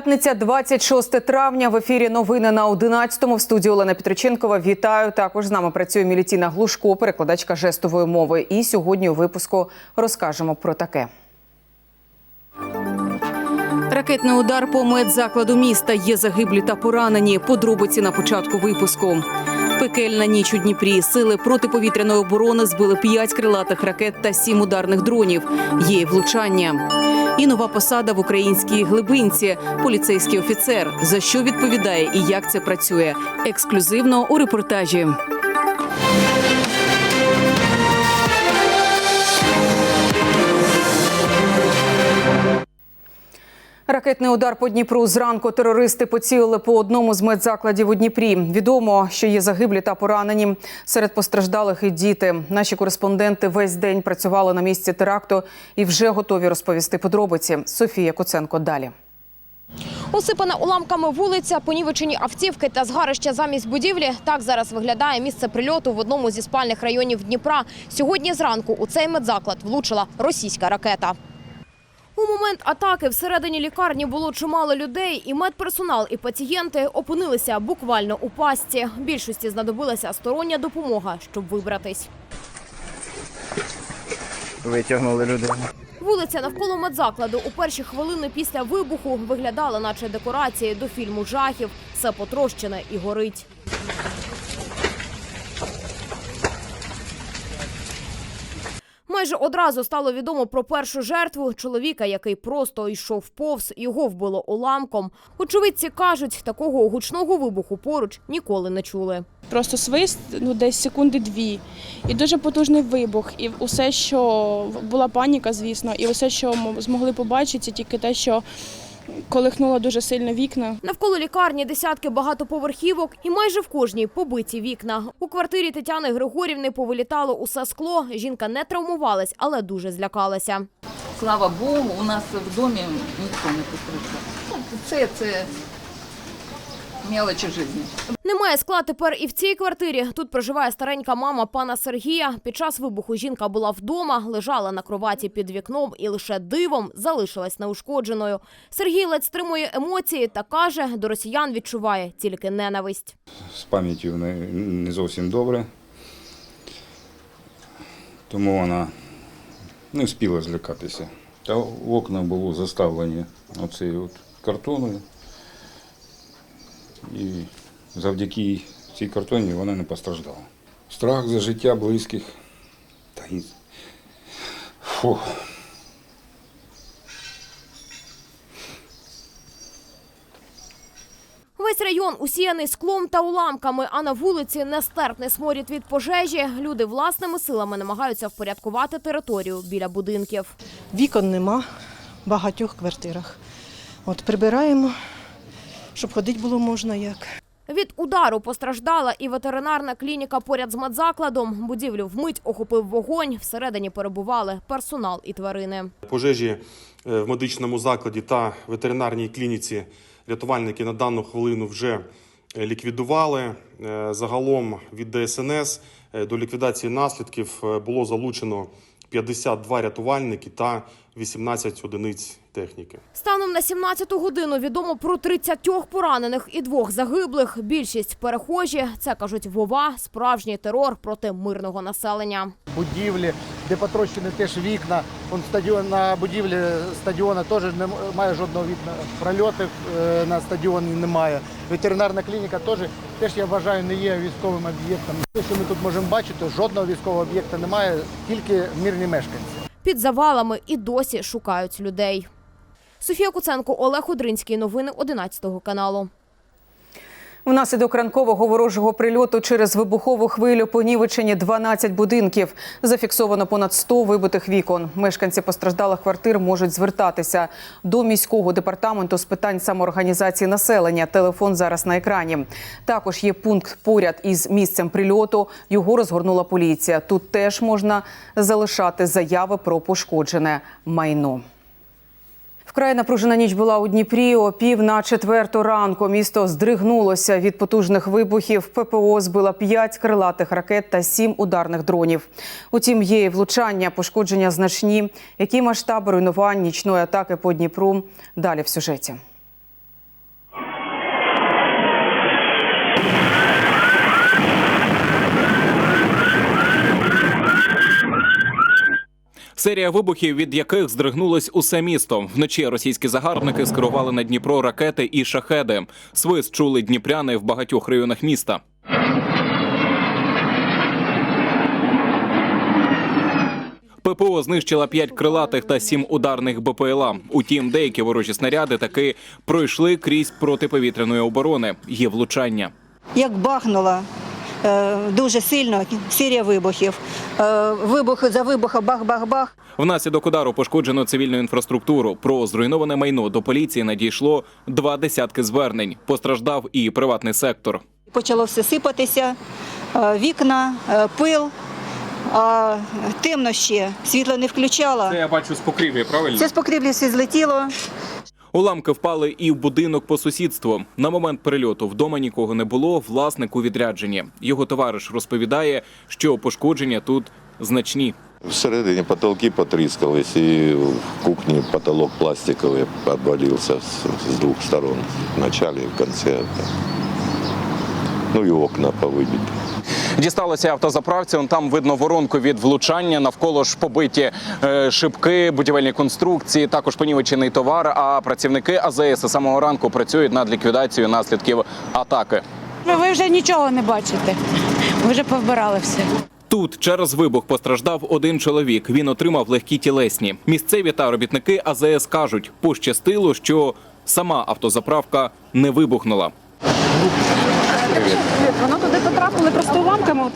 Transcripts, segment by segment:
П'ятниця, 26 травня. В ефірі новини на 11-му. В студії Олена Петриченкова. Вітаю. Також з нами працює Мілітіна Глушко, перекладачка жестової мови. І сьогодні у випуску розкажемо про таке. Ракетний удар по медзакладу міста. Є загиблі та поранені. Подробиці на початку випуску. Пекельна ніч у Дніпрі. Сили протиповітряної оборони збили п'ять крилатих ракет та сім ударних дронів. Є влучання. І нова посада в українській глибинці. Поліцейський офіцер. За що відповідає і як це працює? Ексклюзивно у репортажі. Ракетний удар по Дніпру зранку терористи поцілили по одному з медзакладів у Дніпрі. Відомо, що є загиблі та поранені. Серед постраждалих і діти. Наші кореспонденти весь день працювали на місці теракту і вже готові розповісти подробиці. Софія Куценко далі. Усипана уламками вулиця, понівечені автівки та згарища замість будівлі. Так зараз виглядає місце прильоту в одному зі спальних районів Дніпра. Сьогодні зранку у цей медзаклад влучила російська ракета. У момент атаки всередині лікарні було чимало людей, і медперсонал, і пацієнти опинилися буквально у пастці. Більшості знадобилася стороння допомога, щоб вибратись. Витягнули людину. Вулиця навколо медзакладу у перші хвилини після вибуху виглядала, наче декорації до фільму жахів. Все потрощене і горить. Майже одразу стало відомо про першу жертву чоловіка, який просто йшов повз, його вбило уламком. Очевидці кажуть, такого гучного вибуху поруч ніколи не чули. Просто свист, ну десь секунди дві, і дуже потужний вибух. І усе, що була паніка, звісно, і усе, що ми змогли побачити, тільки те, що колихнуло дуже сильно вікна. Навколо лікарні десятки багатоповерхівок і майже в кожній побиті вікна. У квартирі Тетяни Григорівни повилітало усе скло. Жінка не травмувалась, але дуже злякалася. Слава Богу, у нас в домі ніхто не постраждав. Ну, Це, це мелочі життя. Немає скла тепер і в цій квартирі. Тут проживає старенька мама пана Сергія. Під час вибуху жінка була вдома, лежала на кроваті під вікном і лише дивом залишилась неушкодженою. Сергій ледь стримує емоції та каже, до росіян відчуває тільки ненависть. з пам'яттю не, не зовсім добре. Тому вона не встигла злякатися. Та окна були заставлені оцею от картоною. І завдяки цій картоні вона не постраждала. Страх за життя близьких. Та й... Фух. Весь район усіяний склом та уламками, а на вулиці нестерпний сморід від пожежі. Люди власними силами намагаються впорядкувати територію біля будинків. Вікон нема в багатьох квартирах. От прибираємо, щоб ходити було можна як. Від удару постраждала і ветеринарна клініка поряд з медзакладом. Будівлю вмить охопив вогонь. Всередині перебували персонал і тварини. пожежі е, в медичному закладі та ветеринарній клініці рятувальники на дану хвилину вже е, ліквідували. Е, Загалом від ДСНС до ліквідації наслідків було залучено 52 рятувальники та 18 одиниць техніки. Станом на 17-ту годину відомо про 30 поранених і двох загиблих. Більшість перехожі. Це кажуть Вова, справжній терор проти мирного населення. Будівлі, де потрощені теж вікна. Он стадіон на будівлі стадіона теж немає жодного вікна. Прольотів е, на стадіоні немає. Ветеринарна клініка теж, теж я вважаю, не є військовим об'єктом. Те, що ми тут можемо бачити, жодного військового об'єкта немає, тільки мирні мешканці. Під завалами і досі шукають людей. Софія Куценко, Олег Одринський. Новини 11 каналу. Внаслідок ранкового ворожого прильоту через вибухову хвилю понівечені 12 будинків. Зафіксовано понад 100 вибитих вікон. Мешканці постраждалих квартир можуть звертатися до міського департаменту з питань самоорганізації населення. Телефон зараз на екрані. Також є пункт поряд із місцем прильоту. Його розгорнула поліція. Тут теж можна залишати заяви про пошкоджене майно. Вкрай напружена ніч була у Дніпрі. О пів на четверту ранку місто здригнулося від потужних вибухів. ППО збила п'ять крилатих ракет та сім ударних дронів. Утім, є і влучання, пошкодження значні. Які масштаби руйнувань нічної атаки по Дніпру? Далі в сюжеті. Серія вибухів, від яких здригнулось усе місто. Вночі російські загарбники скерували на Дніпро ракети і шахеди. Свист чули дніпряни в багатьох районах міста. ППО знищила п'ять крилатих та сім ударних БПЛА. Утім, деякі ворожі снаряди таки пройшли крізь протиповітряної оборони. Є влучання. як бахнуло е, дуже сильно, серія вибухів. Е, Вибух за вибухом бах-бах-бах. Внаслідок удару пошкоджено цивільну інфраструктуру. Про зруйноване майно до поліції надійшло два десятки звернень. Постраждав і приватний сектор. Почало все сипатися, е, вікна, е, пил, а темно ще, світло не включало. я бачу з покрівлі, правильно? Це з покрівлі все злетіло. Уламки впали і в будинок по сусідству. На момент перельоту вдома нікого не було. Власник у відрядженні. Його товариш розповідає, що пошкодження тут значні. Всередині потолки потріскались, і в кухні потолок пластиковий обвалився з, двох сторон. В началі в кінці. Ну і окна повибиті. Дісталося автозаправці. Он там видно воронку від влучання. Навколо ж побиті е, шибки, будівельні конструкції, також понівечений товар. А працівники АЗС з самого ранку працюють над ліквідацією наслідків атаки. Ви вже нічого не бачите. Ви вже повбирали все. Тут через вибух постраждав один чоловік. Він отримав легкі тілесні. Місцеві та робітники АЗС кажуть, пощастило, що сама автозаправка не вибухнула. Воно туди потрапили просто уламками.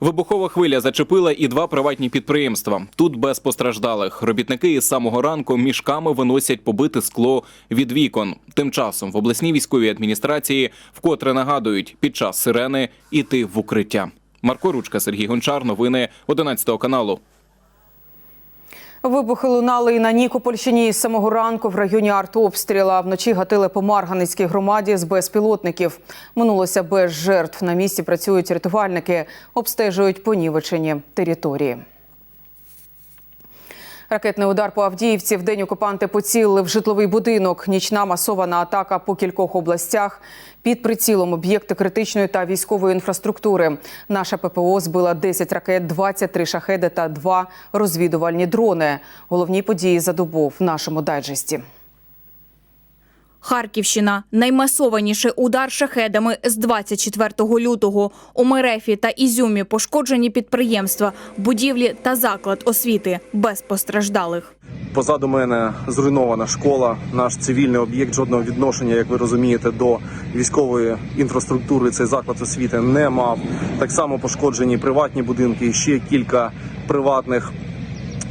Вибухова хвиля зачепила і два приватні підприємства. Тут без постраждалих. Робітники із самого ранку мішками виносять побите скло від вікон. Тим часом в обласній військовій адміністрації вкотре нагадують під час сирени іти в укриття. Марко Ручка, Сергій Гончар. Новини 11 каналу. Вибухи лунали і на Нікопольщині з самого ранку в районі артобстріла. Вночі гатили по Марганицькій громаді з безпілотників. Минулося без жертв. На місці працюють рятувальники, обстежують понівечені території. Ракетний удар по Авдіївці. В день окупанти поцілили в житловий будинок. Нічна масована атака по кількох областях. Під прицілом об'єкти критичної та військової інфраструктури. Наша ППО збила 10 ракет, 23 шахеди та 2 розвідувальні дрони. Головні події за добу в нашому дайджесті. Харківщина наймасованіший удар шахедами з 24 лютого. У Мерефі та Ізюмі пошкоджені підприємства, будівлі та заклад освіти без постраждалих. Позаду мене зруйнована школа. Наш цивільний об'єкт жодного відношення, як ви розумієте, до військової інфраструктури цей заклад освіти не мав. Так само пошкоджені приватні будинки, і ще кілька приватних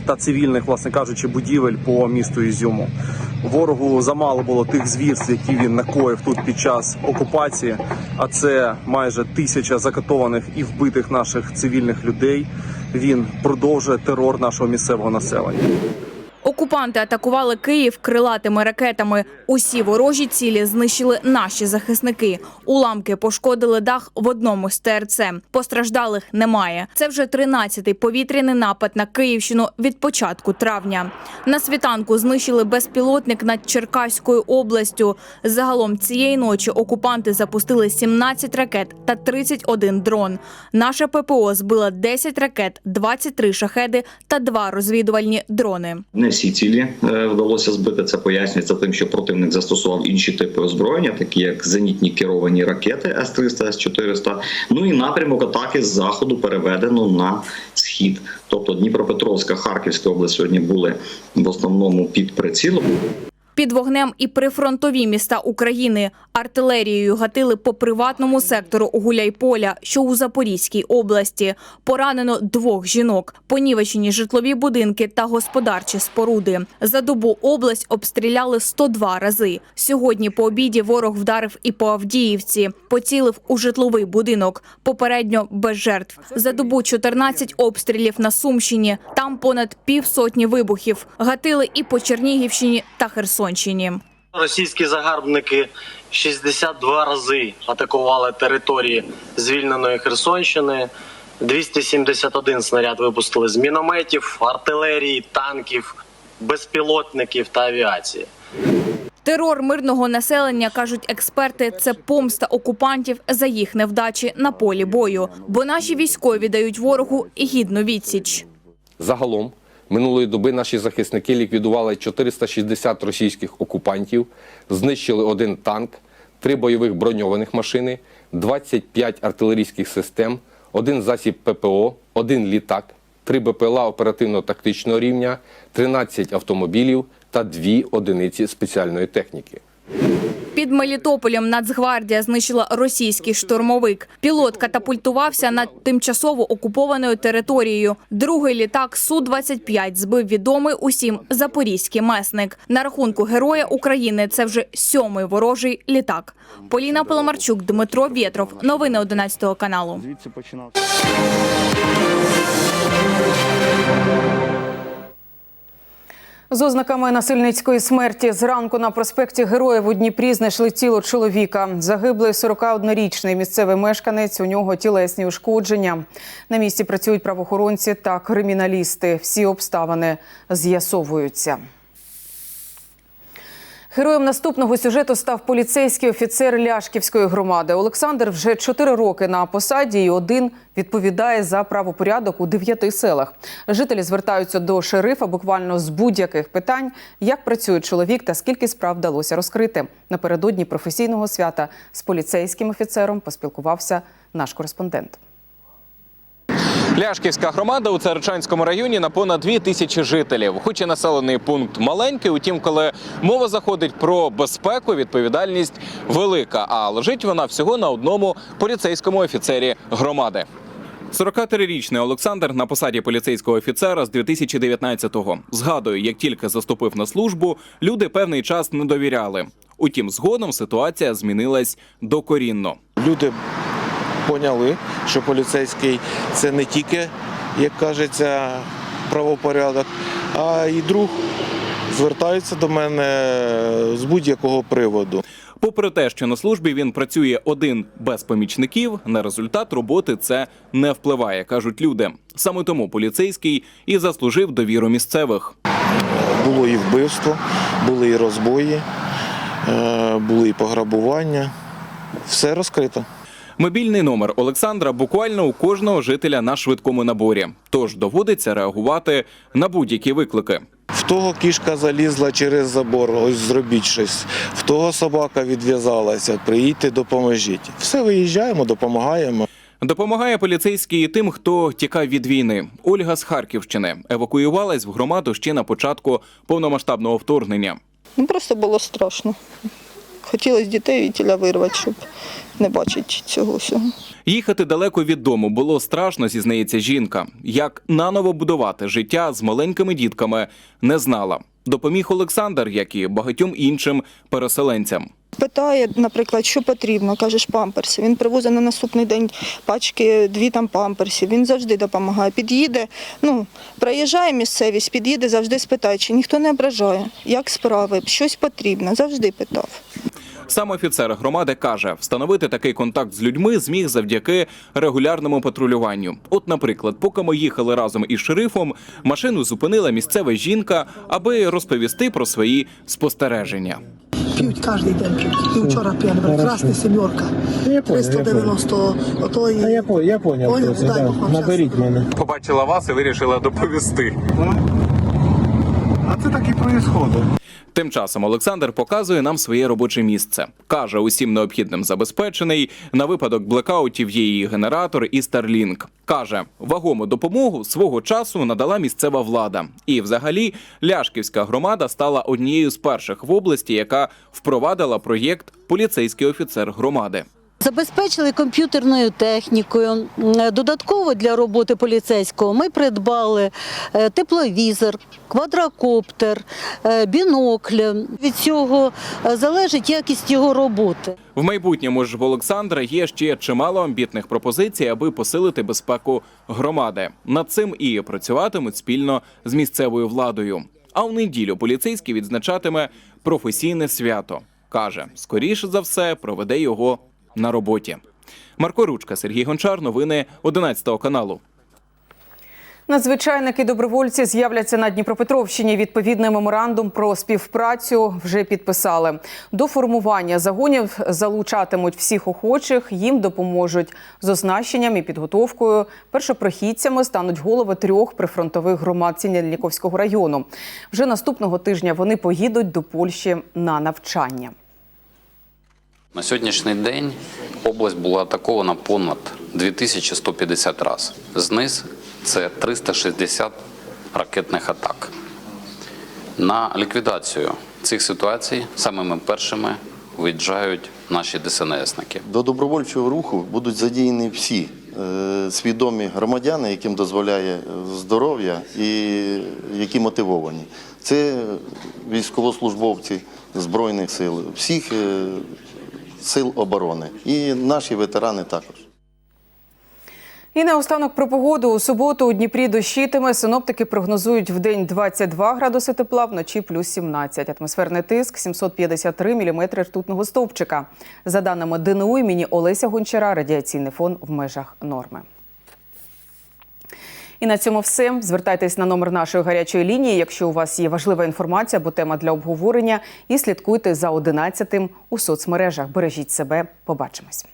та цивільних, власне кажучи, будівель по місту Ізюму. Ворогу замало було тих звірств, які він накоїв тут під час окупації. А це майже тисяча закатованих і вбитих наших цивільних людей. Він продовжує терор нашого місцевого населення. Окупанти атакували Київ крилатими ракетами. Усі ворожі цілі знищили наші захисники. Уламки пошкодили дах в одному з ТРЦ. Постраждалих немає. Це вже 13-й повітряний напад на Київщину від початку травня. На світанку знищили безпілотник над Черкаською областю. Загалом цієї ночі окупанти запустили 17 ракет та 31 дрон. Наша ППО збила 10 ракет, 23 шахеди та 2 розвідувальні дрони. Не всі цілі е, вдалося збити. Це пояснюється тим, що противник застосував інші типи озброєння, такі як зенітні керовані ракети С-300, С-400. Ну і напрямок атаки з заходу переведено на схід. Тобто Дніпропетровська, Харківська область сьогодні були в основному під прицілом. Під вогнем і прифронтові міста України артилерією гатили по приватному сектору Гуляйполя, що у Запорізькій області. Поранено двох жінок, понівечені житлові будинки та господарчі споруди. За добу область обстріляли 102 рази. Сьогодні по обіді ворог вдарив і по Авдіївці, поцілив у житловий будинок. Попередньо без жертв. За добу 14 обстрілів на Сумщині. Там понад півсотні вибухів. Гатили і по Чернігівщині та Херсонщині. Російські загарбники 62 рази атакували території звільненої Херсонщини. 271 снаряд випустили з мінометів, артилерії, танків, безпілотників та авіації. Терор мирного населення, кажуть експерти, це помста окупантів за їх невдачі на полі бою. Бо наші військові дають ворогу гідну відсіч. Загалом Минулої доби наші захисники ліквідували 460 російських окупантів, знищили один танк, три бойових броньованих машини, 25 артилерійських систем, один засіб ППО, один літак, три БПЛА оперативно-тактичного рівня, 13 автомобілів та дві одиниці спеціальної техніки. Під Мелітополем Нацгвардія знищила російський штурмовик. Пілот катапультувався над тимчасово окупованою територією. Другий літак Су-25 збив відомий усім запорізький месник. На рахунку Героя України це вже сьомий ворожий літак. Поліна Паламарчук, Дмитро Вєтров. Новини 11 каналу. З ознаками насильницької смерті зранку на проспекті Героїв у Дніпрі знайшли тіло чоловіка. Загиблий 41-річний місцевий мешканець. У нього тілесні ушкодження. На місці працюють правоохоронці та криміналісти. Всі обставини з'ясовуються. Героєм наступного сюжету став поліцейський офіцер Ляшківської громади. Олександр вже чотири роки на посаді і один відповідає за правопорядок у дев'яти селах. Жителі звертаються до шерифа буквально з будь-яких питань, як працює чоловік та скільки справ вдалося розкрити. Напередодні професійного свята з поліцейським офіцером поспілкувався наш кореспондент. Ляшківська громада у Царичанському районі на понад дві тисячі жителів. Хоч і населений пункт маленький, утім, коли мова заходить про безпеку, відповідальність велика. А лежить вона всього на одному поліцейському офіцері громади. 43-річний Олександр на посаді поліцейського офіцера з 2019-го. Згадую, як тільки заступив на службу, люди певний час не довіряли. Утім, згодом ситуація змінилась докорінно. Люди поняли, що поліцейський це не тільки, як кажеться, правопорядок, а і друг звертаються до мене з будь-якого приводу. Попри те, що на службі він працює один без помічників, на результат роботи це не впливає, кажуть люди. Саме тому поліцейський і заслужив довіру місцевих. Було і вбивство, були і розбої, е, були і пограбування. Все розкрито. Мобільний номер Олександра буквально у кожного жителя на швидкому наборі. Тож доводиться реагувати на будь-які виклики. В того кішка залізла через забор, ось зробіть щось. В того собака відв'язалася, приїдьте, допоможіть. Все виїжджаємо, допомагаємо. Допомагає поліцейський і тим, хто тікав від війни. Ольга з Харківщини евакуювалась в громаду ще на початку повномасштабного вторгнення. Ну просто було страшно. Хотілося дітей від тіля вирвати, щоб не бачити цього всього. Їхати далеко від дому було страшно, зізнається жінка. Як наново будувати життя з маленькими дітками, не знала. Допоміг Олександр, як і багатьом іншим переселенцям. Питає, наприклад, що потрібно, кажеш памперси. Він привозить на наступний день пачки, дві там памперсів. Він завжди допомагає. Під'їде, ну, проїжджає місцевість, під'їде, завжди спитає, чи ніхто не ображає, як справи, щось потрібно, завжди питав. Сам офіцер громади каже, встановити такий контакт з людьми зміг завдяки регулярному патрулюванню. От, наприклад, поки ми їхали разом із шерифом, машину зупинила місцева жінка, аби розповісти про свої спостереження. П'ють кожен день п'ють. І вчора п'яли. Красна сімерка. 390 ото і... Я, по- я поняв, наберіть мене. Побачила вас і вирішила доповісти. Це так і відбувається. Тим часом Олександр показує нам своє робоче місце. Каже, усім необхідним забезпечений. На випадок блекаутів є і генератор, і Starlink. Каже, вагому допомогу свого часу надала місцева влада. І, взагалі, Ляшківська громада стала однією з перших в області, яка впровадила проєкт Поліцейський офіцер громади. Забезпечили комп'ютерною технікою. Додатково для роботи поліцейського ми придбали е, тепловізор, квадрокоптер, е, бінокль. Від цього е, залежить якість його роботи. В майбутньому ж в Олександра є ще чимало амбітних пропозицій, аби посилити безпеку громади. Над цим і працюватимуть спільно з місцевою владою. А в неділю поліцейський відзначатиме професійне свято. каже, скоріше за все проведе його на роботі. Марко Ручка, Сергій Гончар. Новини 11 каналу. Надзвичайники добровольці з'являться на Дніпропетровщині. Відповідний меморандум про співпрацю вже підписали. До формування загонів залучатимуть всіх охочих. Їм допоможуть з оснащенням і підготовкою. Першопрохідцями стануть голови трьох прифронтових громад Сінельніковського району. Вже наступного тижня вони поїдуть до Польщі на навчання. На сьогоднішній день область була атакована понад 2150 разів. Знизу це 360 ракетних атак. На ліквідацію цих ситуацій самими першими виїжджають наші ДСНСники. До добровольчого руху будуть задіяні всі е, свідомі громадяни, яким дозволяє здоров'я і які мотивовані. Це військовослужбовці Збройних сил, всіх е, сил оборони і наші ветерани також. І наостанок про погоду. У суботу у Дніпрі дощитиме. Синоптики прогнозують в день 22 градуси тепла, вночі плюс 17. Атмосферний тиск 753 міліметри ртутного стовпчика. За даними ДНУ імені Олеся Гончара, радіаційний фон в межах норми. І на цьому все. Звертайтесь на номер нашої гарячої лінії, якщо у вас є важлива інформація або тема для обговорення. І слідкуйте за 11 у соцмережах. Бережіть себе. Побачимось.